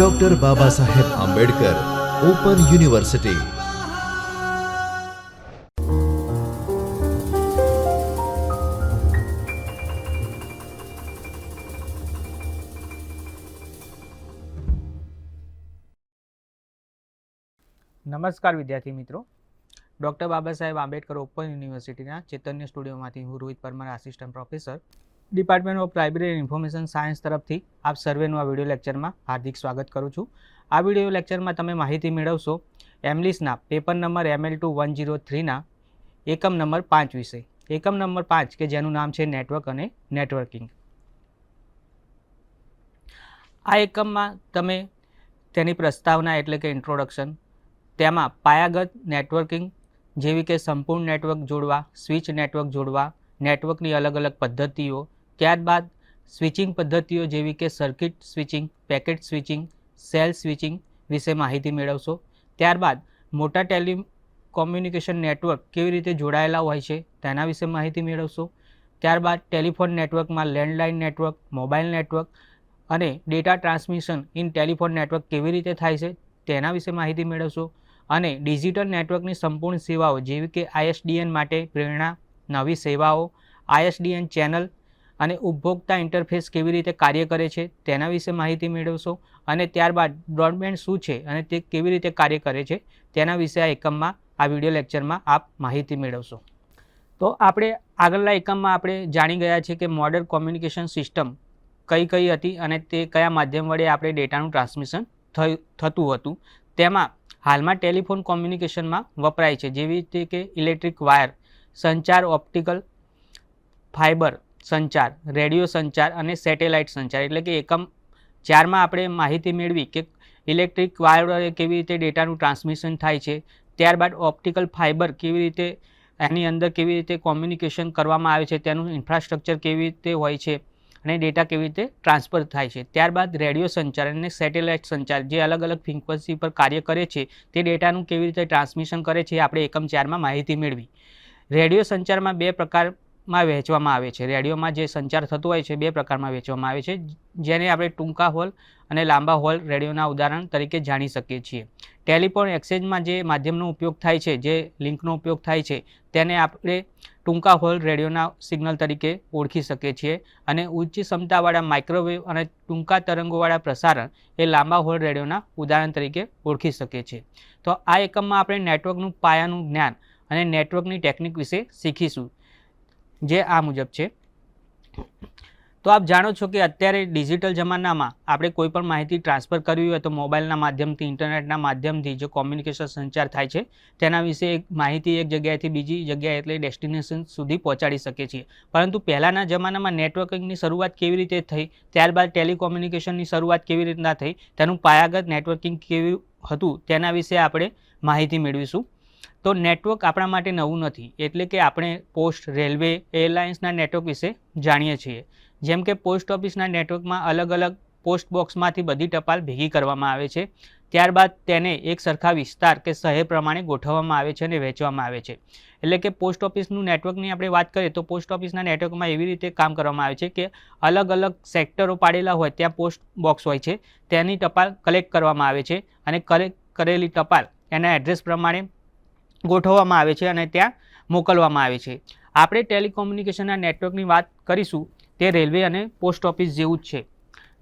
Doctor Baba Saheb Ambedkar open university નમસ્કાર વિદ્યાર્થી મિત્રો. ડૉક્ટર બાબા સાહેબ આંબેડકર ઓપન યુનિવર્સિટીના ચેતન્ય સ્ટુડિયોમાંથી હું Rohit Parmar assistant professor department of library information science તરફથી આપ સર્વેનું આ વીડિયો લેક્ચરમાં હાર્દિક સ્વાગત કરું છું. આ વીડિયો લેક્ચરમાં તમે માહિતી મેળવશો એમલિસના paper number ML two one zero થ્રીના એકમ નંબર પાંચ વિશે. એકમ નંબર પાંચ કે જેનું નામ છે નેટવર્ક અને નેટવર્કિંગ. આ એકમમાં તમે તેની પ્રસ્તાવના એટલે કે ઇન્ટ્રોડક્શન તેમાં પાયાગત નેટવર્કિંગ જેવી કે સંપૂર્ણ નેટવર્ક જોડવા, સ્વિચ નેટવર્ક જોડવા, નેટવર્કની અલગ અલગ પદ્ધતિઓ ત્યારબાદ સ્વિચિંગ પદ્ધતિઓ જેવી કે circuit switching, packet switching, cell switching વિશે માહિતી મેળવશો. ત્યારબાદ મોટા ટેલિ કોમ્યુનિકેશન નેટવર્ક કેવી રીતે જોડાયેલા હોય છે તેના વિશે માહિતી મેળવશો. ત્યારબાદ ટેલિફોન નેટવર્કમાં લેન્ડલાઇન નેટવર્ક મોબાઈલ નેટવર્ક અને data transmission in telephone network કેવી રીતે થાય છે તેના વિશે માહિતી મેળવશો. અને ડિજિટલ નેટવર્કની સંપૂર્ણ સેવાઓ જેવી કે આઈએસડીએન માટે પ્રેરણા નવી સેવાઓ, આઈએસડીએન ચેનલ અને ઉપભોક્તા ઇન્ટરફેસ કેવી રીતે કાર્ય કરે છે તેના વિશે માહિતી મેળવશો અને ત્યારબાદ બ્રોડબેન્ડ શું છે અને તે કેવી રીતે કાર્ય કરે છે તેના વિશે આ એકમમાં, આ વીડિયો લેક્ચરમાં આપ માહિતી મેળવશો. તો આપણે આગળના એકમમાં આપણે જાણી ગયા છે કે મોડર્ન કોમ્યુનિકેશન સિસ્ટમ કઈ કઈ હતી અને તે કયા માધ્યમ વડે આપણે ડેટાનું ટ્રાન્સમિશન થતું હતું. તેમાં હાલમાં ટેલિફોન કોમ્યુનિકેશનમાં વપરાય છે. જેવી રીતે કે ઇલેક્ટ્રિક વાયર સંચાર ઓપ્ટિકલ ફાઇબર સંચાર, રેડિયો સંચાર અને સેટેલાઇટ સંચાર. એટલે કે એકમ ચારમાં આપણે માહિતી મેળવી કે ઇલેક્ટ્રિક વાયર કેવી રીતે ડેટાનું ટ્રાન્સમિશન થાય છે, ત્યારબાદ ઓપ્ટિકલ ફાઇબર કેવી રીતે, એની અંદર કેવી રીતે કોમ્યુનિકેશન કરવામાં આવે છે, તેનું ઇન્ફ્રાસ્ટ્રક્ચર કેવી રીતે હોય છે અને ડેટા કેવી રીતે ટ્રાન્સફર થાય છે. ત્યારબાદ રેડિયો સંચાર અને સેટેલાઇટ સંચાર, જે અલગ અલગ ફ્રિક્વન્સી પર કાર્ય કરે છે, તે ડેટાનું કેવી રીતે ટ્રાન્સમિશન કરે છે આપણે એકમ ચારમાં માહિતી મેળવી. રેડિયો સંચારમાં બે પ્રકારમાં વહેંચવામાં આવે છે. રેડિયોમાં જે સંચાર થતો હોય છે, બે પ્રકારમાં વહેંચવામાં આવે છે. જેને આપણે ટૂંકા હોલ અને લાંબા હોલ રેડિયોના ઉદાહરણ તરીકે જાણી શકીએ છીએ. ટેલિફોન એક્સચેન્જમાં જે માધ્યમનો ઉપયોગ થાય છે, જે લિંકનો ઉપયોગ થાય છે, તેને આપણે ટૂંકા હોલ રેડિયોના સિગ્નલ તરીકે ઓળખી શકીએ છીએ અને ઉચ્ચ ક્ષમતાવાળા માઇક્રોવેવ અને ટૂંકા તરંગોવાળા પ્રસારણ એ લાંબા હોલ રેડિયોના ઉદાહરણ તરીકે ઓળખી શકીએ છીએ. તો આ એકમમાં આપણે નેટવર્કનું પાયાનું જ્ઞાન અને નેટવર્કની ટેકનિક વિશે શીખીશું. જે આ મુજબ છે. તો આપ જાણો છો કે અત્યારે ડિજિટલ જમાનામાં આપણે કોઈ પણ માહિતી ટ્રાન્સફર કરવી હોય તો મોબાઈલના માધ્યમથી, ઇન્ટરનેટના માધ્યમથી જે કોમ્યુનિકેશન સંચાર થાય છે, તેના વિશે એક માહિતી એક જગ્યાએથી બીજી જગ્યાએ એટલે ડેસ્ટિનેશન સુધી પહોંચાડી શકીએ છીએ. પરંતુ પહેલાંના જમાનામાં નેટવર્કિંગની શરૂઆત કેવી રીતે થઈ, ત્યારબાદ ટેલિકોમ્યુનિકેશનની શરૂઆત કેવી રીતના થઈ, તેનું પાયાગત નેટવર્કિંગ કેવું હતું, તેના વિશે આપણે માહિતી મેળવીશું. તો નેટવર્ક આપણા માટે નવું નથી, એટલે કે આપણે પોસ્ટ, રેલવે, એરલાઇન્સના નેટવર્ક વિશે જાણીએ છીએ. જેમ કે પોસ્ટ ઓફિસના નેટવર્કમાં અલગ અલગ પોસ્ટ બોક્સમાંથી બધી ટપાલ ભેગી કરવામાં આવે છે. ત્યારબાદ તેને એક સરખા વિસ્તાર કે શહેર પ્રમાણે ગોઠવવામાં આવે છે અને વહેંચવામાં આવે છે. એટલે કે પોસ્ટ ઓફિસનું નેટવર્કની આપણે વાત કરીએ તો પોસ્ટ ઓફિસના નેટવર્કમાં એવી રીતે કામ કરવામાં આવે છે કે અલગ અલગ સેક્ટરો પાડેલા હોય ત્યાં પોસ્ટ બોક્સ હોય છે. તેની ટપાલ કલેક્ટ કરવામાં આવે છે અને કલેક્ટ કરેલી ટપાલ એના એડ્રેસ પ્રમાણે ગોઠવવામાં આવે છે અને ત્યાં મોકલવામાં આવે છે. આપણે ટેલિકોમ્યુનિકેશનના નેટવર્કની વાત કરીશું, તે રેલવે અને પોસ્ટ ઓફિસ જેવું જ છે.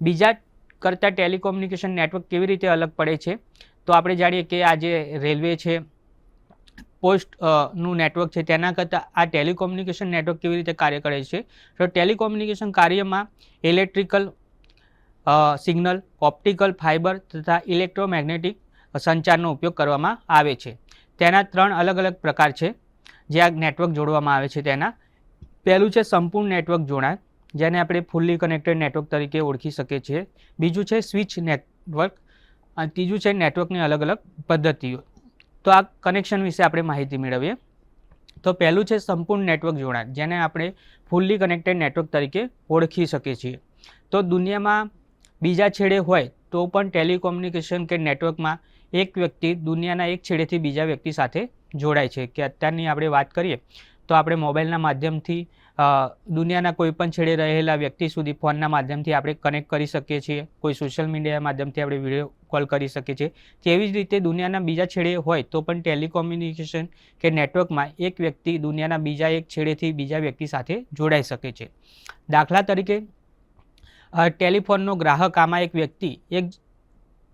બીજા કરતાં ટેલિકોમ્યુનિકેશન નેટવર્ક કેવી રીતે અલગ પડે છે? તો આપણે જાણીએ કે આ જે રેલવે છે, પોસ્ટનું નેટવર્ક છે, તેના કરતાં આ ટેલિકોમ્યુનિકેશન નેટવર્ક કેવી રીતે કાર્ય કરે છે? તો ટેલિકોમ્યુનિકેશન કાર્યમાં ઇલેક્ટ્રિકલ સિગ્નલ, ઓપ્ટિકલ ફાઇબર તથા ઇલેક્ટ્રોમેગ્નેટિક સંચારનો ઉપયોગ કરવામાં આવે છે. તેના ત્રણ અલગ અલગ પ્રકાર છે. જે આ નેટવર્ક જોડવામાં આવે છે તેના. પહેલું છે સંપૂર્ણ નેટવર્ક જોડાણ, જેને આપણે ફૂલ્લી કનેક્ટેડ નેટવર્ક તરીકે ઓળખી શકીએ છીએ. બીજું છે સ્વિચ નેટવર્ક અને ત્રીજું છે નેટવર્કની અલગ અલગ પદ્ધતિઓ. તો આ કનેક્શન વિશે આપણે માહિતી મેળવીએ. તો પહેલું છે સંપૂર્ણ નેટવર્ક જોડાણ, જેને આપણે ફૂલ્લી કનેક્ટેડ નેટવર્ક તરીકે ઓળખી શકીએ છીએ. તો દુનિયામાં બીજા છેડે હોય તો પણ ટેલિકોમ્યુનિકેશન કે નેટવર્કમાં એક વ્યક્તિ દુનિયાના એક છેડેથી બીજા વ્યક્તિ સાથે જોડાય છે. કે અત્યારની આપણે વાત કરીએ, તો આપણે મોબાઈલના માધ્યમથી દુનિયાના કોઈ પણ છેડે રહેલા વ્યક્તિ સુધી ફોનના માધ્યમથી આપણે કનેક્ટ કરી શકીએ છીએ. કોઈ સોશિયલ મીડિયા માધ્યમથી આપણે વીડિયો કોલ કરી શકીએ છીએ. તેવી જ રીતે દુનિયાના બીજા છેડે હોય તો પણ ટેલિકોમ્યુનિકેશન કે નેટવર્કમાં એક વ્યક્તિ દુનિયાના બીજા એક છેડેથી બીજા વ્યક્તિ સાથે જોડાઈ શકે છે. દાખલા તરીકે ટેલિફોનનો ગ્રાહક આમાં એક વ્યક્તિ, એક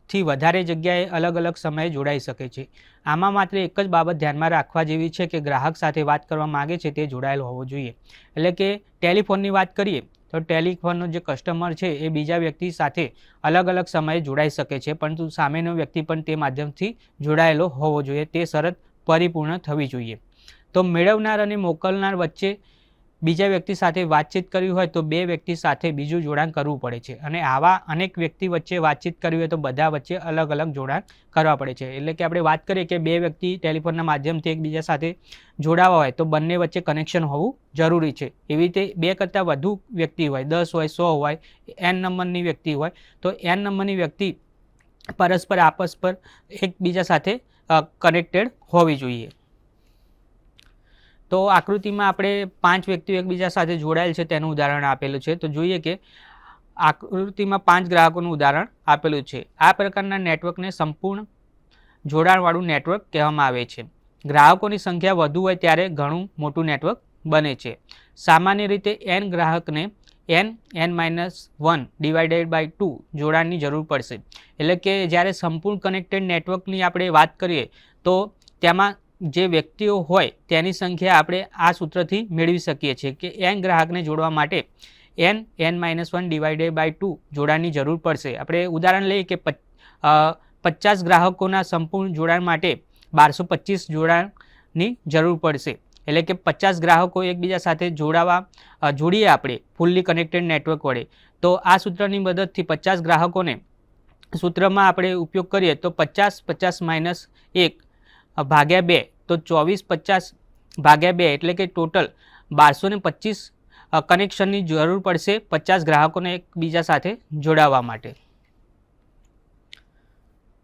થી વધારે જગ્યાએ અલગ અલગ સમયે જોડાઈ શકે છે. આમાં માત્ર એક જ બાબત ધ્યાનમાં રાખવા જેવી છે કે ગ્રાહક સાથે વાત કરવા માગે છે તે જોડાયેલ હોવો જોઈએ. એટલે કે ટેલિફોનની વાત કરીએ, તો ટેલિફોનનો જે કસ્ટમર છે એ બીજા વ્યક્તિ સાથે અલગ અલગ સમયે જોડાઈ શકે છે, પરંતુ સામેનો વ્યક્તિ પણ તે માધ્યમથી જોડાયેલો હોવો જોઈએ. તે શરત પરિપૂર્ણ થવી જોઈએ. તો મેળવનાર અને મોકલનાર વચ્ચે બીજા વ્યક્તિ સાથે વાતચીત કરવી હોય તો બે વ્યક્તિ સાથે બીજું જોડાણ કરવું પડે છે. અને આવા અનેક વ્યક્તિ વચ્ચે વાતચીત કરવી હોય તો બધા વચ્ચે અલગ અલગ જોડાણ કરવા પડે છે. એટલે કે આપણે વાત કરીએ કે બે વ્યક્તિ ટેલિફોનના માધ્યમથી એકબીજા સાથે જોડાવા હોય તો બંને વચ્ચે કનેક્શન હોવું જરૂરી છે. એવી રીતે બે કરતાં વધુ વ્યક્તિ હોય, દસ હોય, સો હોય એન નંબરની વ્યક્તિ હોય તો એન નંબરની વ્યક્તિ પરસ્પર, આપસ પર એકબીજા સાથે કનેક્ટેડ હોવી જોઈએ. તો આકૃતિમાં આપણે પાંચ વ્યક્તિઓ એકબીજા સાથે જોડાયેલ છે તેનું ઉદાહરણ આપેલું છે. તો જોઈએ કે આકૃતિમાં પાંચ ગ્રાહકોનું ઉદાહરણ આપેલું છે. આ પ્રકારના નેટવર્કને સંપૂર્ણ જોડાણવાળું નેટવર્ક કહેવામાં આવે છે. ગ્રાહકોની સંખ્યા વધુ હોય ત્યારે ઘણું મોટું નેટવર્ક બને છે. સામાન્ય રીતે એન ગ્રાહકને N N minus one divided by two જોડાણની જરૂર પડશે. એટલે કે જ્યારે સંપૂર્ણ કનેક્ટેડ નેટવર્કની આપણે વાત કરીએ, તો તેમાં જે વ્યક્તિઓ હોય તેની સંખ્યા આપણે આ સૂત્રથી મેળવી શકીએ છીએ કે એન ગ્રાહકને જોડવા માટે N N minus one divided by two જોડાણની જરૂર પડશે. આપણે ઉદાહરણ લઈએ કે પચાસ ગ્રાહકોના સંપૂર્ણ જોડાણ માટે બારસો પચીસ જોડાણની જરૂર પડશે. એટલે કે પચાસ ગ્રાહકો એકબીજા સાથે જોડાવા જોડીએ આપણે ફૂલ્લી કનેક્ટેડ નેટવર્ક વડે. તો આ સૂત્રની મદદથી પચાસ ગ્રાહકોને સૂત્રમાં આપણે ઉપયોગ કરીએ તો પચાસ પચાસ માઇનસ એક ભાગ્યા બે તો ચોવીસ પચાસ ભાગ્યા બે એટલે કે ટોટલ બારસો ને પચીસ કનેક્શનની જરૂર પડશે પચાસ ગ્રાહકોને એકબીજા સાથે જોડાવા માટે.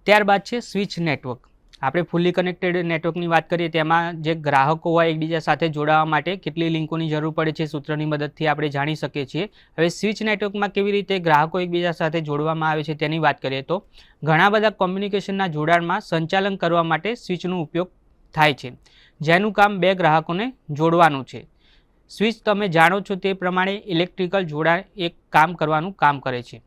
ત્યારબાદ છે સ્વિચ નેટવર્ક. આપણે ફૂલ્લી કનેક્ટેડ નેટવર્કની વાત કરીએ, તેમાં જે ગ્રાહકો હોય એકબીજા સાથે જોડાવા માટે કેટલી લિંકોની જરૂર પડે છે સૂત્રની મદદથી આપણે જાણી શકીએ છીએ. હવે સ્વિચ નેટવર્કમાં કેવી રીતે ગ્રાહકો એકબીજા સાથે જોડવામાં આવે છે તેની વાત કરીએ તો, ઘણા બધા કોમ્યુનિકેશનના જોડાણમાં સંચાલન કરવા માટે સ્વિચનો ઉપયોગ થાય છે. જેનું કામ બે ગ્રાહકોને જોડવાનું છે. સ્વિચ તમે જાણો છો તે પ્રમાણે ઇલેક્ટ્રિકલ જોડાણ એક કામ કરવાનું કામ કરે છે.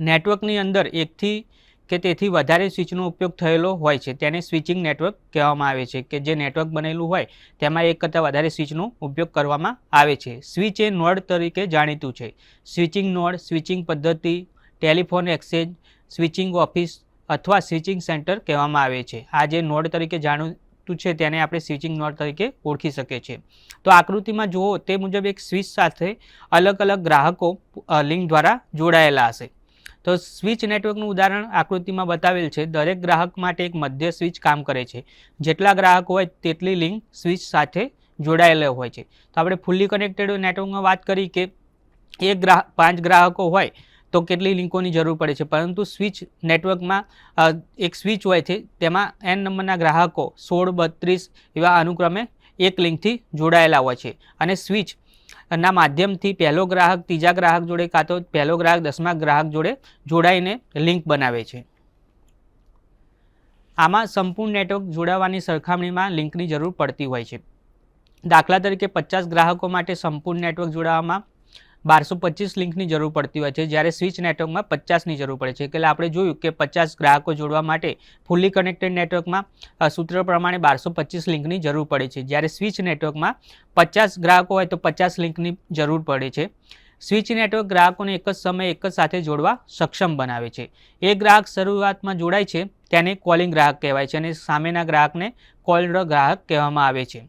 નેટવર્કની અંદર એકથી કે તેથી વધારે સ્વિચનો ઉપયોગ થયેલો હોય છે. તેને સ્વિચિંગ નેટવર્ક કહેવામાં આવે છે કે જે નેટવર્ક બનેલું હોય તેમાં એક કરતાં વધારે સ્વિચનો ઉપયોગ કરવામાં આવે છે. સ્વિચ એ નોડ તરીકે જાણીતું છે. સ્વિચિંગ નોડ, સ્વિચિંગ પદ્ધતિ, ટેલિફોન એક્સચેન્જ, સ્વિચિંગ ઓફિસ અથવા સ્વિચિંગ સેન્ટર કહેવામાં આવે છે. આ જે નોડ તરીકે જાણીતું છે તેને આપણે સ્વિચિંગ નોટ તરીકે ઓળખી શકીએ છીએ. તો આકૃતિમાં જુઓ, તે મુજબ એક સ્વિચ સાથે અલગ અલગ ગ્રાહકો લિંક દ્વારા જોડાયેલા હશે. તો સ્વિચ નેટવર્કનું ઉદાહરણ આકૃતિમાં બતાવેલ છે. દરેક ગ્રાહક માટે એક મધ્ય સ્વિચ કામ કરે છે. જેટલા ગ્રાહકો હોય તેટલી લિંક સ્વિચ સાથે જોડાયેલા હોય છે. તો આપણે ફૂલ્લી કનેક્ટેડ નેટવર્કમાં વાત કરી કે એક ગ્રાહક પાંચ ગ્રાહકો હોય તો કેટલી લિંકોની જરૂર પડે છે? પરંતુ સ્વિચ નેટવર્કમાં એક સ્વિચ હોય છે, તેમાં એન નંબરના ગ્રાહકો સોળ, બત્રીસ એવા અનુક્રમે એક લિંકથી જોડાયેલા હોય છે. અને સ્વિચ ના માધ્યમથી પહેલો ગ્રાહક, ત્રીજા ગ્રાહક જોડે કાં તો પહેલો ગ્રાહક, દસમા ગ્રાહક જોડે જોડાઈને લિંક બનાવે છે. આમાં સંપૂર્ણ નેટવર્ક જોડાવાની સરખામણીમાં લિંકની જરૂર પડતી હોય છે. દાખલા તરીકે પચાસ ગ્રાહકો માટે સંપૂર્ણ નેટવર્ક જોડાવામાં બારસો પચીસ લિંકની જરૂર પડતી હોય છે. જ્યારે સ્વિચ નેટવર્કમાં પચાસની જરૂર પડે છે. એટલે આપણે જોયું કે પચાસ ગ્રાહકો જોડવા માટે ફૂલ્લી કનેક્ટેડ નેટવર્કમાં સૂત્ર પ્રમાણે બારસો પચીસ લિંકની જરૂર પડે છે. જ્યારે સ્વિચ નેટવર્કમાં પચાસ ગ્રાહકો હોય તો પચાસ લિંકની જરૂર પડે છે. સ્વિચ નેટવર્ક ગ્રાહકોને એક જ સમયે એક જ સાથે જોડવા સક્ષમ બનાવે છે. એ ગ્રાહક શરૂઆતમાં જોડાય છે તેને કોલિંગ ગ્રાહક કહેવાય છે અને સામેના ગ્રાહકને કોલર ગ્રાહક કહેવામાં આવે છે.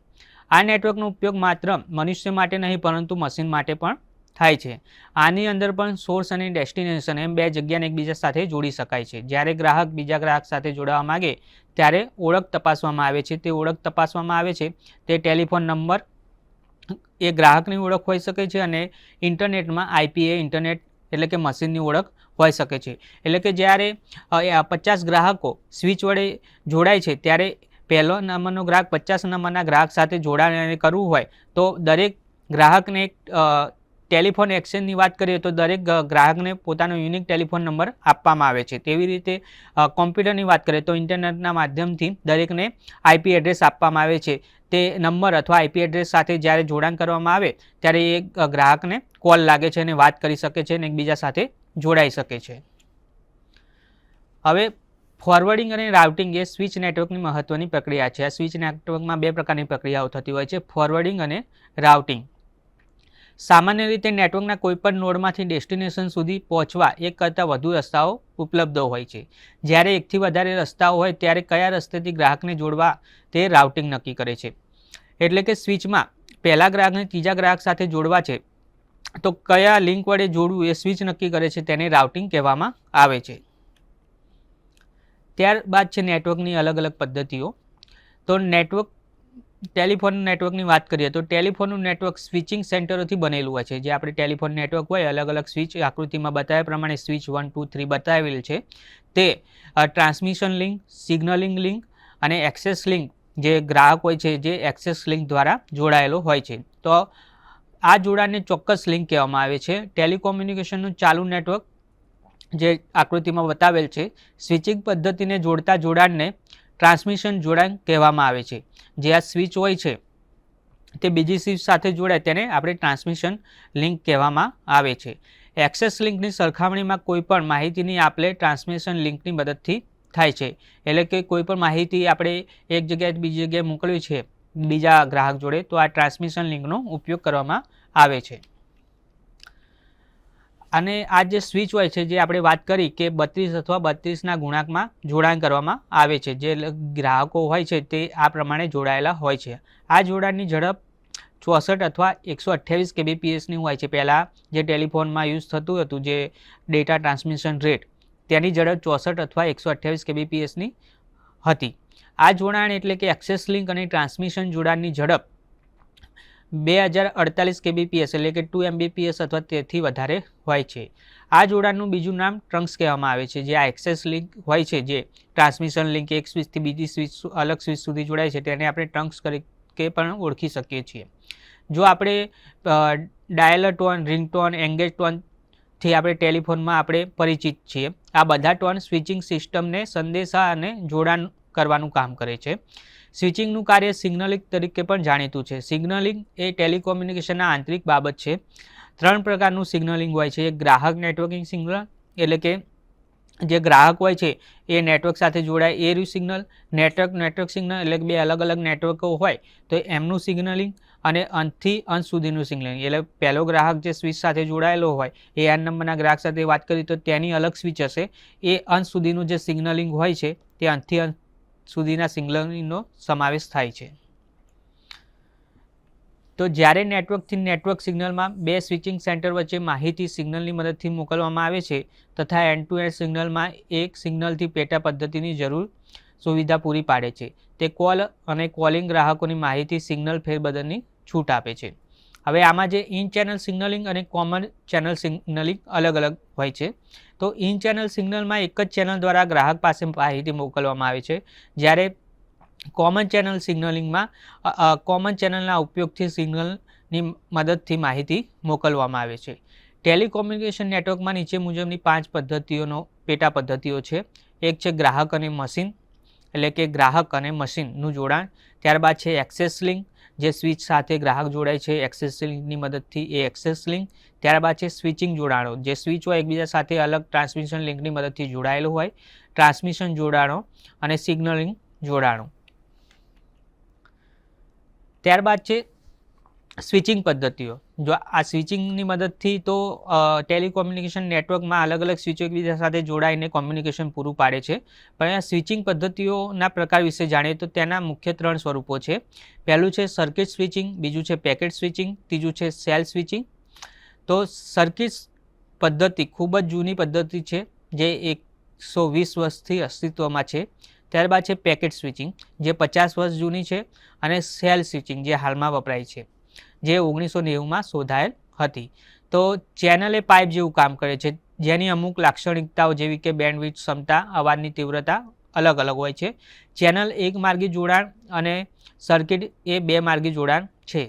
આ નેટવર્કનો ઉપયોગ માત્ર મનુષ્ય માટે નહીં, પરંતુ મશીન માટે પણ થાય છે. આની અંદર પણ સોર્સ અને ડેસ્ટિનેશન એમ બે જગ્યાને એકબીજા સાથે જોડી શકાય છે. જ્યારે ગ્રાહક બીજા ગ્રાહક સાથે જોડાવા માગે, ત્યારે ઓળખ તપાસવામાં આવે છે. તે ઓળખ તપાસવામાં આવે છે. તે ટેલિફોન નંબર એ ગ્રાહકની ઓળખ હોઈ શકે છે અને ઇન્ટરનેટમાં આઈપીએ ઇન્ટરનેટ એટલે કે મશીનની ઓળખ હોઈ શકે છે. એટલે કે જ્યારે પચાસ ગ્રાહકો સ્વિચ વડે જોડાય છે, ત્યારે પહેલો નંબરનો ગ્રાહક પચાસ નંબરના ગ્રાહક સાથે જોડાણ કરવું હોય, તો દરેક ગ્રાહકને એક ટેલિફોન એક્સચેન્જની વાત કરીએ તો દરેક ગ્રાહકને પોતાનો યુનિક ટેલિફોન નંબર આપવામાં આવે છે. તેવી રીતે કોમ્પ્યુટરની વાત કરીએ તો ઇન્ટરનેટના માધ્યમથી દરેકને આઈપી એડ્રેસ આપવામાં આવે છે. તે નંબર અથવા આઈપી એડ્રેસ સાથે જ્યારે જોડાણ કરવામાં આવે, ત્યારે એ ગ્રાહકને કોલ લાગે છે અને વાત કરી શકે છે અને એકબીજા સાથે જોડાઈ શકે છે. હવે, ફોરવર્ડિંગ અને રાઉટિંગ એ સ્વિચ નેટવર્કની મહત્વની પ્રક્રિયા છે. આ સ્વિચ નેટવર્કમાં બે પ્રકારની પ્રક્રિયાઓ થતી હોય છે. ફોરવર્ડિંગ અને રાઉટિંગ. સામાન્ય રીતે નેટવર્કના કોઈપણ નોડમાંથી ડેસ્ટિનેશન સુધી પહોંચવા એક કરતાં વધુ રસ્તાઓ ઉપલબ્ધ હોય છે. જ્યારે એકથી વધારે રસ્તાઓ હોય, ત્યારે કયા રસ્તેથી ગ્રાહકને જોડવા તે રાઉટિંગ નક્કી કરે છે. એટલે કે સ્વિચમાં પહેલા ગ્રાહકને ત્રીજા ગ્રાહક સાથે જોડવા છે, તો કયા લિંક વડે જોડવું એ સ્વિચ નક્કી કરે છે તેને રાઉટિંગ કહેવામાં આવે છે. ત્યારબાદ છે નેટવર્કની અલગ અલગ પદ્ધતિઓ. તો નેટવર્ક ટેલિફોન નેટવર્કની વાત કરીએ તો ટેલિફોનનું નેટવર્ક સ્વિચિંગ સેન્ટરોથી બનેલું હોય છે. જે આપણે ટેલિફોન નેટવર્ક હોય અલગ અલગ સ્વિચ આકૃતિમાં બતાવ્યા પ્રમાણે સ્વિચ વન, ટુ, થ્રી બતાવેલ છે. તે ટ્રાન્સમિશન લિંક, સિગ્નલિંગ લિંક અને એક્સેસ લિંક જે ગ્રાહક હોય છે, જે એક્સેસ લિંક દ્વારા જોડાયેલો હોય છે. તો આ જોડાણને ચોક્કસ લિંક કહેવામાં આવે છે. ટેલિકોમ્યુનિકેશનનું ચાલુ નેટવર્ક જે આકૃતિમાં બતાવેલ છે, સ્વિચિંગ પદ્ધતિને જોડતા જોડાણને ટ્રાન્સમિશન જોડાણ કહેવામાં આવે છે. જે આ સ્વિચ હોય છે, તે બીજી સ્વિચ સાથે જોડાય તેને આપણે ટ્રાન્સમિશન લિંક કહેવામાં આવે છે. એક્સેસ લિંકની સરખામણીમાં કોઈપણ માહિતીની આપલે ટ્રાન્સમિશન લિંકની મદદથી થાય છે. એટલે કે કોઈપણ માહિતી આપણે એક જગ્યાએ બીજી જગ્યાએ મોકલવી છે, બીજા ગ્રાહક જોડે, તો આ ટ્રાન્સમિશન લિંકનો ઉપયોગ કરવામાં આવે છે. અને આ જે સ્વિચ હોય છે, જે આપણે વાત કરી કે બત્રીસ અથવા બત્રીસના ગુણાંકમાં જોડાણ કરવામાં આવે છે, જે ગ્રાહકો હોય છે, તે આ પ્રમાણે જોડાયેલા હોય છે. આ જોડાણની ઝડપ ચોસઠ અથવા એકસો અઠ્યાવીસ કેબીપીએસની હોય છે. પહેલાં જે ટેલિફોનમાં યુઝ થતું હતું, જે ડેટા ટ્રાન્સમિશન રેટ તેની ઝડપ ચોસઠ અથવા એકસો અઠ્યાવીસ કેબીપીએસની હતી. આ જોડાણ એટલે કે એક્સેસ લિંક અને ટ્રાન્સમિશન જોડાણની ઝડપ બે હજાર અડતાલીસ કેબીપીએસ એટલે કે ટુ એમબીપીએસ અથવા તેથી વધારે હોય છે. આ જોડાણનું બીજું નામ ટ્રંક્સ કહેવામાં આવે છે, જે આ એક્સેસ લિંક હોય છે, જે ટ્રાન્સમિશન લિંક એક સ્વિચથી બીજી સ્વિચ અલગ સ્વિચ સુધી જોડાય છે, તેને આપણે ટ્રંક્સ તરીકે પણ ઓળખી શકીએ છીએ. જો આપણે ડાયલર ટોન રિંગટોન એંગેજ ટોનથી આપણે ટેલિફોનમાં આપણે પરિચિત છીએ, આ બધા ટોન સ્વિચિંગ સિસ્ટમને સંદેશા અને જોડાણ કરવાનું કામ કરે છે. સ્વિચિંગનું કાર્ય સિગ્નલિંગ તરીકે પણ જાણીતું છે. સિગ્નલિંગ એ ટેલિકોમ્યુનિકેશનના આંતરિક બાબત છે. ત્રણ પ્રકારનું સિગ્નલિંગ હોય છે. એક ગ્રાહક નેટવર્કિંગ સિગ્નલ, એટલે કે જે ગ્રાહક હોય છે, એ નેટવર્ક સાથે જોડાય, એ રહ્યું સિગ્નલ. નેટવર્ક નેટવર્ક સિગ્નલ, એટલે બે અલગ અલગ નેટવર્કો હોય, તો એમનું સિગ્નલિંગ અને અંતથી અંત સુધીનું સિગ્નલિંગ. એટલે પહેલો ગ્રાહક જે સ્વિચ સાથે જોડાયેલો હોય, એ એન નંબરના ગ્રાહક સાથે વાત કરી, તો તેની અલગ સ્વિચ હશે. એ અંત સુધીનું જે સિગ્નલિંગ હોય છે, તે અંતથી અંત સુધીના સિગ્નલિંગનો સમાવેશ થાય છે. તો જ્યારે નેટવર્કથી નેટવર્ક સિગ્નલમાં બે સ્વિચિંગ સેન્ટર વચ્ચે માહિતી સિગ્નલની મદદથી મોકલવામાં આવે છે તથા એન્ડ ટુ એન્ડ સિગ્નલમાં એક સિગ્નલથી પેટા પદ્ધતિની જરૂર સુવિધા પૂરી પાડે છે. તે કોલ અને કોલિંગ ગ્રાહકોની માહિતી સિગ્નલ ફેરબદલની છૂટ આપે છે. હવે આમાં જે ઇન ચેનલ સિગ્નલિંગ અને કોમન ચેનલ સિગ્નલિંગ અલગ અલગ હોય છે. તો ઇન ચેનલ સિગ્નલમાં એક જ ચેનલ દ્વારા ગ્રાહક પાસે માહિતી મોકલવામાં આવે છે. જ્યારે કોમન ચેનલ સિગ્નલિંગમાં કોમન ચેનલના ઉપયોગથી સિગ્નલની મદદથી માહિતી મોકલવામાં આવે છે. ટેલિકોમ્યુનિકેશન નેટવર્કમાં નીચે મુજબની પાંચ પદ્ધતિઓનો, પેટા પદ્ધતિઓ છે. એક છે ગ્રાહક અને મશીન એટલે કે ગ્રાહક અને મશીનનું જોડાણ. ત્યારબાદ છે એક્સેસ લિંક જે સ્વિચ સાથે ગ્રાહક જોડાય છે એક્સેસ લિંકની મદદથી એ એક્સેસ લિંક ત્યારબાદ છે સ્વિચિંગ જોડાણો. જે સ્વિચ હોય એકબીજા સાથે અલગ ટ્રાન્સમિશન લિંકની મદદથી જોડાયેલું હોય ટ્રાન્સમિશન જોડાણો અને સિગ્નલિંગ જોડાણો. ત્યારબાદ છે સ્વિચિંગ પદ્ધતિઓ. જો આ સ્વિચિંગની મદદથી તો ટેલિકોમ્યુનિકેશન નેટવર્કમાં અલગ અલગ સ્વિચો એકબીજા સાથે જોડાઈને કોમ્યુનિકેશન પૂરું પાડે છે. પણ આ સ્વિચિંગ પદ્ધતિઓના પ્રકાર વિશે જાણીએ તો તેના મુખ્ય ત્રણ સ્વરૂપો છે. પહેલું છે સર્કિટ સ્વિચિંગ, બીજું છે પેકેટ સ્વિચિંગ, ત્રીજું છે સેલ સ્વિચિંગ. તો સર્કિટ પદ્ધતિ ખૂબ જ જૂની પદ્ધતિ છે, જે એકસો વીસ વર્ષથી અસ્તિત્વમાં છે. ત્યારબાદ છે પેકેટ સ્વિચિંગ, જે પચાસ વર્ષ જૂની છે અને સેલ સ્વિચિંગ, જે હાલમાં વપરાય છે. જે ઓગણીસો નેવુંમાં શોધાયેલ હતી. તો ચેનલ એ પાઇપ જેવું કામ કરે છે, જેની અમુક લાક્ષણિકતાઓ જેવી કે બેન્ડવિથ ક્ષમતા, અવાજની તીવ્રતા અલગ અલગ હોય છે. ચેનલ એક માર્ગી જોડાણ અને સર્કિટ એ બે માર્ગી જોડાણ છે,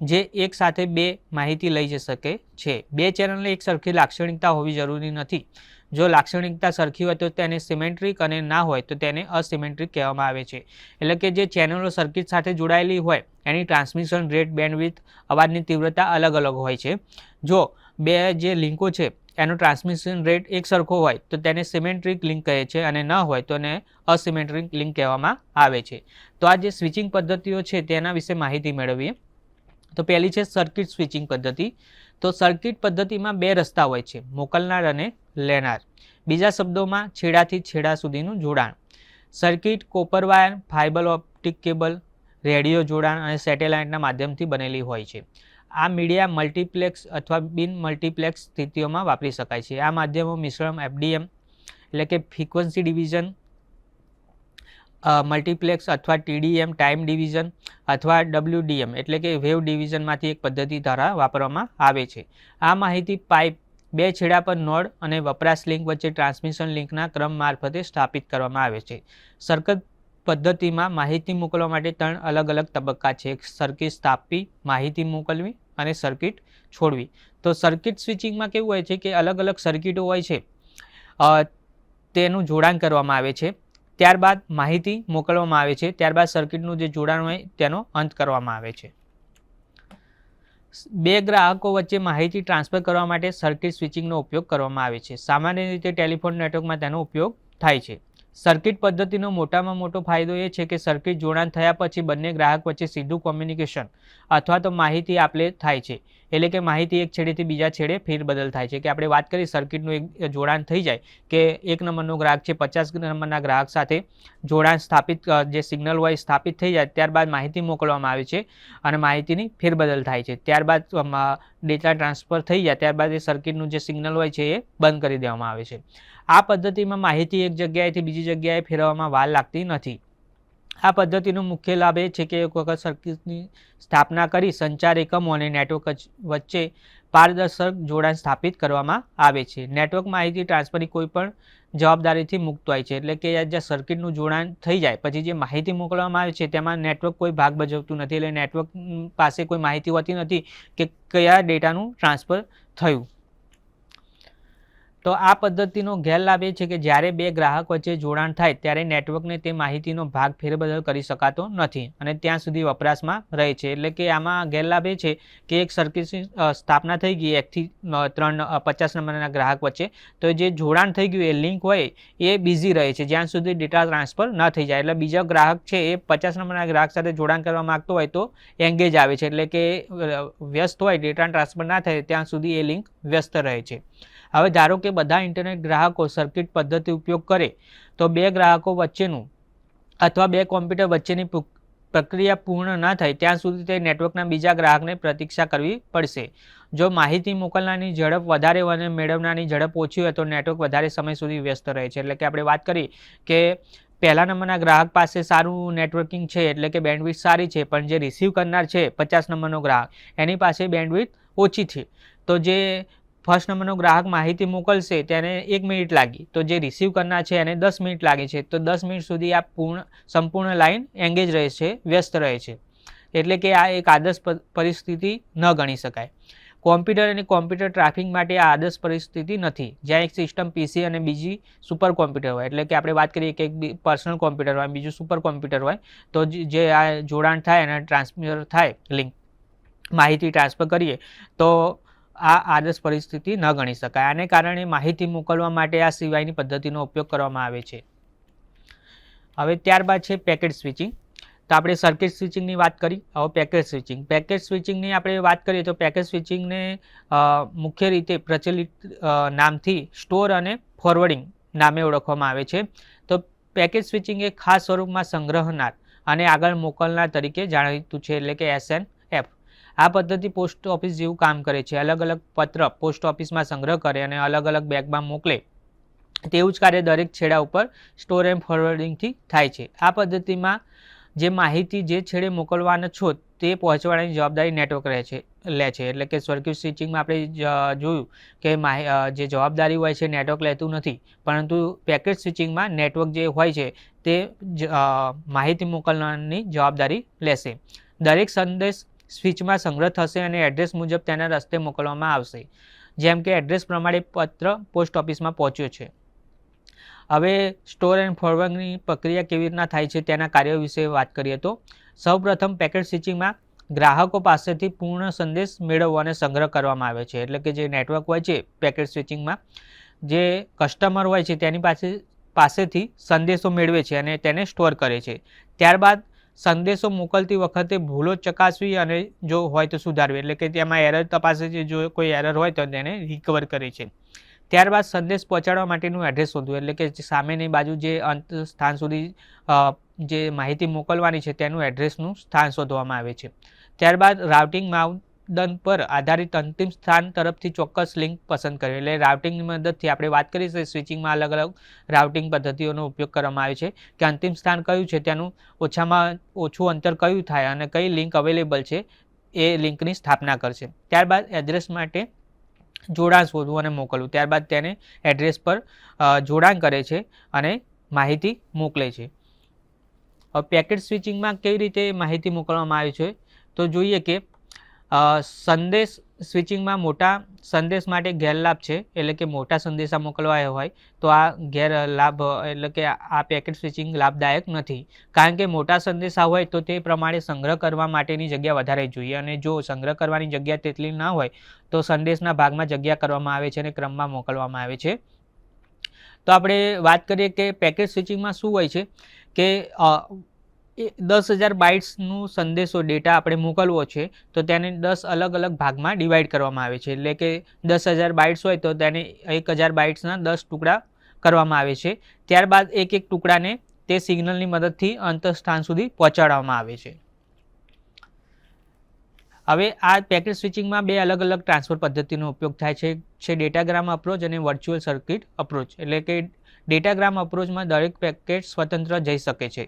જે એક સાથે બે માહિતી લઈ જઈ શકે છે. બે ચેનલને એક સરખી લાક્ષણિકતા હોવી જરૂરી નથી. જો લાક્ષણિકતા સરખી હોય તો તેને સિમેન્ટ્રિક અને ના હોય તો તેને અસિમેન્ટ્રિક કહેવામાં આવે છે. એટલે કે જે ચેનલો સર્કિટ સાથે જોડાયેલી હોય એની ટ્રાન્સમિશન રેટ બેન્ડવિથ અવાજની તીવ્રતા અલગ અલગ હોય છે. જો બે જે લિંકો છે, એનો ટ્રાન્સમિશન રેટ એક સરખો હોય, તો તેને સિમેન્ટ્રિક લિંક કહે છે અને ન હોય, તો એને અસિમેન્ટ્રિક લિંક કહેવામાં આવે છે. તો આ જે સ્વિચિંગ પદ્ધતિઓ છે, તેના વિશે માહિતી મેળવીએ. તો પહેલી છે સર્કિટ સ્વિચિંગ પદ્ધતિ. તો સર્કિટ પદ્ધતિમાં બે રસ્તા હોય છે, મોકલનાર અને લેનાર. બીજા શબ્દોમાં છેડાથી છેડા સુધીનું જોડાણ. Circuit copper wire fibre optic cable radio જોડાણ અને સેટેલાઇટના માધ્યમથી બનેલી હોય છે. આ મીડિયા મલ્ટીપ્લેક્સ અથવા બિન મલ્ટીપ્લેક્સ સ્થિતિઓમાં વાપરી શકાય છે. આ માધ્યમો મિશ્રણ, એફડીએમ એટલે કે ફ્રીક્વન્સી ડિવિઝન મલ્ટીપ્લેક્સ અથવા ટીડીએમ, ટાઈમ ડિવિઝન અથવા ડબલ્યુડીએમ એટલે કે વેવ ડિવિઝનમાંથી એક પદ્ધતિ દ્વારા વાપરવામાં આવે છે. આ માહિતી પાઇપ, બે છેડા પર નોડ અને વપરાશ લિંક વચ્ચે ટ્રાન્સમિશન લિંકના ક્રમ મારફતે સ્થાપિત કરવામાં આવે છે. સર્કિટ પદ્ધતિમાં માહિતી મોકલવા માટે ત્રણ અલગ અલગ તબક્કા છે. એક સર્કિટ સ્થાપવી, માહિતી મોકલવી અને સર્કિટ છોડવી. તો સર્કિટ સ્વિચિંગમાં કેવું હોય છે કે અલગ અલગ સર્કિટો હોય છે તેનું જોડાણ કરવામાં આવે છે. ત્યારબાદ માહિતી મોકલવામાં આવે છે. ત્યારબાદ સર્કિટનું જે જોડાણ હોય તેનો અંત કરવામાં આવે છે. બે ગ્રાહકો વચ્ચે માહિતી ટ્રાન્સફર કરવા માટે સર્કિટ સ્વિચિંગનો ઉપયોગ કરવામાં આવે છે. સામાન્ય રીતે ટેલિફોન નેટવર્કમાં તેનો ઉપયોગ થાય છે. સર્કિટ પદ્ધતિનો મોટામાં મોટો ફાયદો એ છે કે સર્કિટ જોડાણ થયા પછી બંને ગ્રાહક વચ્ચે સીધું કોમ્યુનિકેશન અથવા તો માહિતી આપલે થાય છે. એટલે કે માહિતી એક છેડેથી બીજા છેડે ફેરબદલ થાય છે. કે આપણે વાત કરીએ સર્કિટનું એક જોડાણ થઈ જાય કે એક નંબરનો ગ્રાહક છે, પચાસ નંબરના ગ્રાહક સાથે જોડાણ સ્થાપિત જે સિગ્નલ હોય સ્થાપિત થઈ જાય ત્યારબાદ માહિતી મોકલવામાં આવે છે અને માહિતીની ફેરબદલ થાય છે. ત્યારબાદ ડેટા ટ્રાન્સફર થઈ જાય ત્યારબાદ એ સર્કિટનું જે સિગ્નલ હોય છે એ બંધ કરી દેવામાં આવે છે. આ પદ્ધતિમાં માહિતી એક જગ્યાએથી બીજી જગ્યાએ ફેરવવામાં વાર લાગતી નથી. આ પદ્ધતિનો મુખ્ય લાભ એ છે કે એક વખત સર્કિટની સ્થાપના કરી સંચાર એકમો અને નેટવર્ક વચ્ચે પારદર્શક જોડાણ સ્થાપિત કરવામાં આવે છે. નેટવર્ક માહિતી ટ્રાન્સફરની કોઈ પણ જવાબદારીથી મુક્ત હોય છે, એટલે કે જ્યાં સર્કિટનું જોડાણ થઈ જાય, પછી જે માહિતી મોકલવામાં આવે છે, તેમાં નેટવર્ક કોઈ ભાગ ભજવતું નથી, એટલે નેટવર્ક પાસે કોઈ માહિતી હોતી નથી કે કયા ડેટાનું ટ્રાન્સફર થયું. તો આ પદ્ધતિનો ગેરલાભ એ છે કે જ્યારે બે ગ્રાહક વચ્ચે જોડાણ થાય ત્યારે નેટવર્કને તે માહિતીનો ભાગ ફેરબદલ કરી શકાતો નથી અને ત્યાં સુધી વપરાશમાં રહે છે. એટલે કે આમાં ગેરલાભ એ છે કે એક સર્કિટની સ્થાપના થઈ ગઈ એકથી ત્રણ પચાસ નંબરના ગ્રાહક વચ્ચે. તો જે જોડાણ થઈ ગયું એ લિંક હોય એ બિઝી રહે છે. જ્યાં સુધી ડેટા ટ્રાન્સફર ન થઈ જાય. એટલે બીજો ગ્રાહક છે એ પચાસ નંબરના ગ્રાહક સાથે જોડાણ કરવા માગતો હોય તો એંગેજ આવે છે. એટલે કે વ્યસ્ત હોય, ડેટા ટ્રાન્સફર ના થાય ત્યાં સુધી એ લિંક વ્યસ્ત રહે છે. હવે ધારો કે બધા ઇન્ટરનેટ ગ્રાહકો સર્કિટ પદ્ધતિ ઉપયોગ કરે, તો બે ગ્રાહકો વચ્ચેનું અથવા બે કોમ્પ્યુટર વચ્ચેની પ્રક્રિયા પૂર્ણ ન થાય, ત્યાં સુધી તે નેટવર્કના બીજા ગ્રાહકને પ્રતીક્ષા કરવી પડશે. જો માહિતી મોકલનારની ઝડપ વધારે અને મેળવનારની ઝડપ ઓછી હોય, તો નેટવર્ક વધારે સમય સુધી વ્યસ્ત રહે છે. એટલે કે આપણે વાત કરી કે પહેલા નંબરના ગ્રાહક પાસે સારું નેટવર્કિંગ છે, એટલે કે બેન્ડવિથ સારી છે, પણ જે રિસીવ કરનાર છે પચાસ નંબરનો ગ્રાહક, એની પાસે બેન્ડવિથ ઓછી છે. તો જે ફર્સ્ટ નંબરનો ગ્રાહક માહિતી મોકલશે તેને એક મિનિટ લાગી. તો જે રિસીવ કરનાર છે એને દસ મિનિટ લાગે છે. તો દસ મિનિટ સુધી આ પૂર્ણ, સંપૂર્ણ લાઇન એંગેજ રહે છે, વ્યસ્ત રહે છે. એટલે કે આ એક આદર્શ પરિસ્થિતિ ન ગણી શકાય. કોમ્પ્યુટર અને કોમ્પ્યુટર ટ્રાફિક માટે આ આદર્શ પરિસ્થિતિ નથી. જ્યાં એક સિસ્ટમ પીસી અને બીજી સુપર કોમ્પ્યુટર હોય. એટલે કે આપણે વાત કરીએ કે એક પર્સનલ કોમ્પ્યુટર હોય, બીજું સુપર કોમ્પ્યુટર હોય, તો જે આ જોડાણ થાય અને ટ્રાન્સમિટર થાય લિંક માહિતી ટ્રાન્સફર કરીએ, તો આ આદર્શ પરિસ્થિતિ ન ગણી શકાય. આને કારણે માહિતી મોકલવા માટે આ સિવાયની પદ્ધતિનો ઉપયોગ કરવામાં આવે છે. હવે ત્યારબાદ છે પેકેટ સ્વિચિંગ. તો આપણે સર્કિટ સ્વિચિંગની વાત કરી. હવે પેકેટ સ્વિચિંગ. પેકેટ સ્વિચિંગની આપણે વાત કરીએ તો પેકેટ સ્વિચિંગને મુખ્ય રીતે પ્રચલિત નામથી સ્ટોર અને ફોરવર્ડિંગ નામે ઓળખવામાં આવે છે. તો પેકેજ સ્વિચિંગ એ ખાસ સ્વરૂપમાં સંગ્રહનાર અને આગળ મોકલનાર તરીકે જાણીતું છે એટલે કે એસએન એફ આ પદ્ધતિ પોસ્ટ ઓફિસ જેવું કામ કરે છે. અલગ અલગ પત્ર પોસ્ટ ઓફિસમાં સંગ્રહ કરે અને અલગ અલગ બેગમાં મોકલે. તેવું જ કાર્ય દરેક છેડા ઉપર સ્ટોર એન્ડ ફોરવર્ડિંગથી થાય છે. આ પદ્ધતિમાં જે માહિતી જે છેડે મોકલવાના છો તે પહોંચવાની જવાબદારી નેટવર્ક રહે છે, લે છે. એટલે કે સર્કિટ સ્વિચિંગમાં આપણે જોયું કે જે જવાબદારી હોય છે નેટવર્ક લેતું નથી. પરંતુ પેકેટ સ્વિચિંગમાં નેટવર્ક જે હોય છે તે માહિતી મોકલવાની જવાબદારી લેશે. દરેક સંદેશ સ્વિચમાં સંગ્રહ થશે અને એડ્રેસ મુજબ તેના રસ્તે મોકલવામાં આવશે, જેમ કે એડ્રેસ પ્રમાણે પત્ર પોસ્ટ ઓફિસમાં પહોંચ્યો છે. હવે સ્ટોર એન્ડ ફોરવર્ડની પ્રક્રિયા કેવી રીતના થાય છે તેના કાર્યો વિશે વાત કરીએ તો, સૌપ્રથમ પેકેટ સ્વિચિંગમાં ગ્રાહકો પાસેથી પૂર્ણ સંદેશ મેળવવો અને સંગ્રહ કરવામાં આવે છે. એટલે કે જે નેટવર્ક હોય છે પેકેટ સ્વિચિંગમાં, જે કસ્ટમર હોય છે તેની પાસે, પાસેથી સંદેશો મેળવે છે અને તેને સ્ટોર કરે છે. ત્યારબાદ સંદેશો મોકલતી વખતે ભૂલો ચકાસવી અને જો હોય તો સુધારવી. એટલે કે તેમાં એરર તપાસે છે, જો કોઈ એરર હોય તો તેને રિકવર કરે છે. ત્યારબાદ સંદેશ પહોંચાડવા માટેનું એડ્રેસ શોધવું. એટલે કે સામેની બાજુ જે અંત સ્થાન સુધી જે માહિતી મોકલવાની છે, તેનું એડ્રેસનું સ્થાન શોધવામાં આવે છે. ત્યારબાદ રાઉટિંગ માપદંડ પર આધારિત અંતિમ સ્થાન તરફથી ચોક્કસ લિંક પસંદ કરવી એટલે રાઉટિંગની મદદથી આપણે વાત કરીએ છે સ્વિચિંગમાં અલગ અલગ રાઉટિંગ પદ્ધતિઓનો ઉપયોગ કરવામાં આવે છે કે અંતિમ સ્થાન કયું છે તેનું ઓછામાં ઓછું અંતર કયું થાય અને કઈ લિંક અવેલેબલ છે એ લિંકની સ્થાપના કરશે. ત્યારબાદ એડ્રેસ માટે જોડાણ શોધવું અને મોકલવું. ત્યારબાદ તેને એડ્રેસ પર જોડાણ કરે છે અને માહિતી મોકલે છે. હવે પેકેટ સ્વિચિંગમાં કેવી રીતે માહિતી મોકલવામાં આવે છે? તો જોઈએ કે સંદેશ સ્વિચિંગમાં મોટા સંદેશ માટે ગેરલાભ છે. એટલે કે મોટા સંદેશા મોકલવા હોય તો આ ગેરલાભ, એટલે કે આ પેકેટ સ્વિચિંગ લાભદાયક નથી. કારણ કે મોટા સંદેશા હોય તો તે પ્રમાણે સંગ્રહ કરવા માટેની જગ્યા વધારે જોઈએ. અને જો સંગ્રહ કરવાની જગ્યા તેટલી ના હોય તો સંદેશના ભાગમાં જગ્યા કરવામાં આવે છે અને ક્રમમાં મોકલવામાં આવે છે. તો આપણે વાત કરીએ કે પેકેટ સ્વિચિંગમાં શું હોય છે? કે એ દસ હજાર બાઇટ્સનું સંદેશો ડેટા આપણે મોકલવો છે, તો તેને દસ અલગ અલગ ભાગમાં ડિવાઈડ કરવામાં આવે છે. એટલે કે દસ હજાર બાઇટ્સ હોય તો તેને એક હજાર બાઇટ્સના દસ ટુકડા કરવામાં આવે છે. ત્યારબાદ એક એક ટુકડાને તે સિગ્નલની મદદથી અંતસ્થાન સુધી પહોંચાડવામાં આવે છે. હવે આ પેકેટ સ્વિચિંગમાં બે અલગ અલગ ટ્રાન્સફર પદ્ધતિનો ઉપયોગ થાય છે. છે ડેટાગ્રામ અપ્રોચ અને વર્ચ્યુઅલ સર્કિટ અપ્રોચ એટલે કે ડેટાગ્રામ અપ્રોચમાં દરેક પેકેટ સ્વતંત્ર જઈ શકે છે.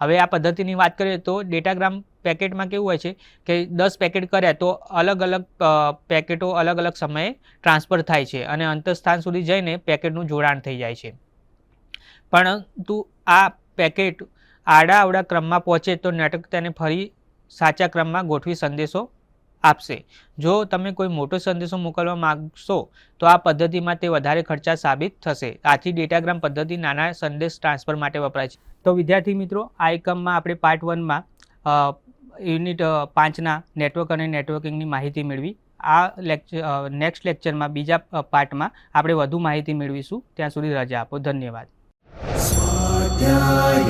હવે આ પદ્ધતિની વાત કરીએ તો ડેટાગ્રામ પેકેટમાં કેવું હોય છે કે દસ પેકેટ કર્યા તો અલગ અલગ પેકેટો અલગ અલગ સમયે ટ્રાન્સફર થાય છે અને અંતસ્થાન સુધી જઈને પેકેટનું જોડાણ થઈ જાય છે. પરંતુ આ પેકેટ આડા આવડા ક્રમમાં પહોંચે તો નેટવર્ક તેને ફરી સાચા ક્રમમાં ગોઠવી સંદેશો આપશે. જો તમે કોઈ મોટો સંદેશો મોકલવા માંગશો, તો આ પદ્ધતિમાં તે વધારે ખર્ચા સાબિત થશે. આથી ડેટાગ્રામ પદ્ધતિ નાના સંદેશ ટ્રાન્સફર માટે વપરાય છે. તો વિદ્યાર્થી મિત્રો, આ એકમમાં આપણે પાર્ટ વનમાં યુનિટ પાંચના નેટવર્ક અને નેટવર્કિંગની માહિતી મેળવી. આ લેક્ચર નેક્સ્ટ લેક્ચરમાં બીજા પાર્ટમાં આપણે વધુ માહિતી મેળવીશું. ત્યાં સુધી રજા આપો. ધન્યવાદ. સ્વાધ્યાય